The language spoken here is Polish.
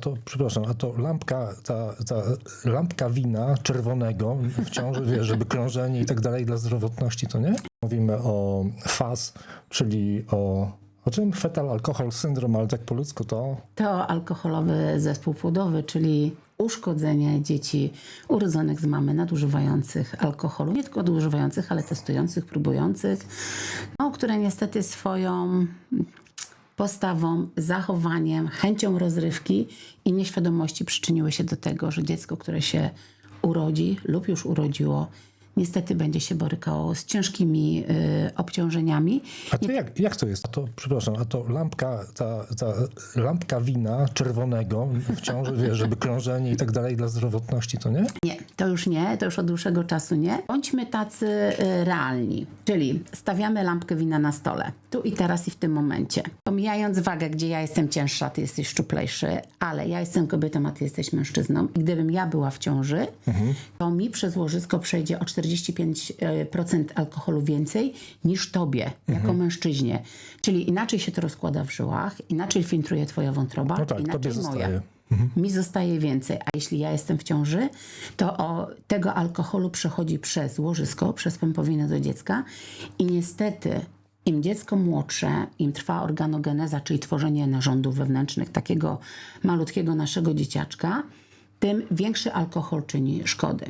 to, przepraszam, a to lampka, ta, ta lampka wina czerwonego w ciąży, wiesz, żeby krążenie i tak dalej dla zdrowotności, to nie? Mówimy o FAS, czyli o, o czym? Fetal Alcohol Syndrome, ale tak po ludzku to To alkoholowy zespół płodowy, czyli uszkodzenie dzieci urodzonych z mamy nadużywających alkoholu. Nie tylko nadużywających, ale testujących, próbujących, no, które niestety swoją postawą, zachowaniem, chęcią rozrywki i nieświadomości przyczyniły się do tego, że dziecko, które się urodzi lub już urodziło, niestety będzie się borykało z ciężkimi y, obciążeniami. A to jak, jak to jest? A to, przepraszam, a to lampka, ta, ta lampka wina czerwonego w ciąży, wiesz, żeby krążenie i tak dalej dla zdrowotności, to nie? Nie, to już nie, to już od dłuższego czasu nie. Bądźmy tacy y, realni, czyli stawiamy lampkę wina na stole, tu i teraz i w tym momencie. Pomijając wagę, gdzie ja jestem cięższa, ty jesteś szczuplejszy, ale ja jestem kobietą, a ty jesteś mężczyzną. I gdybym ja była w ciąży, to mi przez łożysko przejdzie o 45% alkoholu więcej niż tobie, jako mężczyźnie. Czyli inaczej się to rozkłada w żyłach, inaczej filtruje twoja wątroba, No tak, inaczej moja zostaje. mi zostaje więcej. A jeśli ja jestem w ciąży, to o, tego alkoholu przechodzi przez łożysko, przez pępowinę do dziecka i niestety im dziecko młodsze, im trwa organogeneza, czyli tworzenie narządów wewnętrznych takiego malutkiego naszego dzieciaczka, tym większy alkohol czyni szkody.